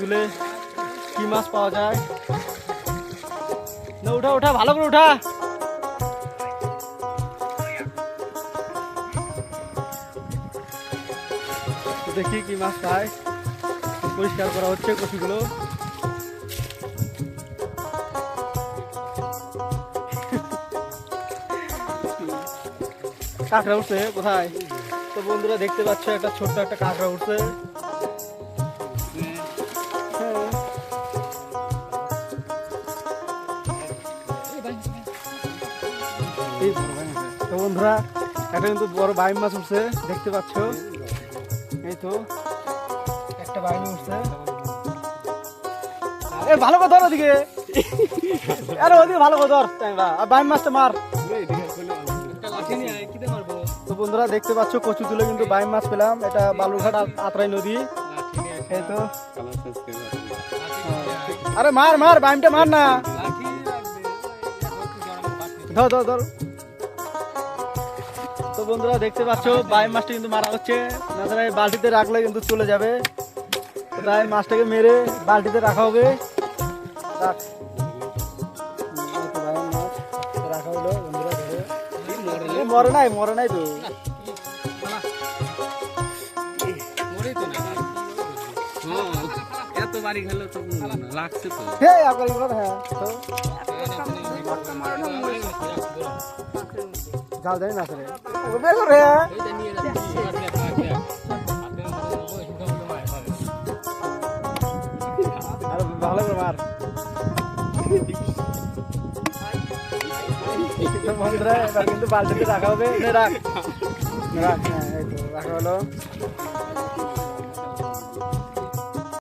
তুলে কি মাছ পাওয়া যায়? না, উঠা উঠা, ভালো করে উঠা। দেখি কি মাছ পায়। পরিষ্কার করা হচ্ছে কচুগুলো কাঁকড়া উঠছে, কোথায়? তো বন্ধুরা দেখতে পাচ্ছ, একটা ছোট্ট একটা কাঁকড়া উঠছে। এই তো বন্ধুরা একটা কিন্তু বড় বাইম মাছ উঠছে, দেখতে পাচ্ছ? এই তো, একটা বাইম উঠছে। এ, ভালো ধর ওদিকে? আরে ওদিকে ভালো ধর আর বাইম মাছটা মার। তো বন্ধুরা, দেখতে পাচ্ছ, কচু তুলে কিন্তু বাইম মাছ পেলাম। এটা বালুরঘাট আত- আত্রাই নদী। এই তো। আরে মার মার, বাইমটা মার না। ধর ধর ধর। তো বন্ধুরা দেখতে পাচ্ছ, বাই মাছটা কিন্তু মারা হচ্ছে। না তাহলে এই বালতিতে রাখলে কিন্তু চলে যাবে। তাই মাছটাকে মেরে বালতিতে রাখা হবে। মরে নাই মরে নাই তো। লাগছে তো হ্যাঁ। তো। জাল দেয় না হ্যাঁ। ভালো করে মার। এবার কিন্তু বালতিতে রাখা হবে। রাখ। রাখ হ্যাঁ রাখা হলো।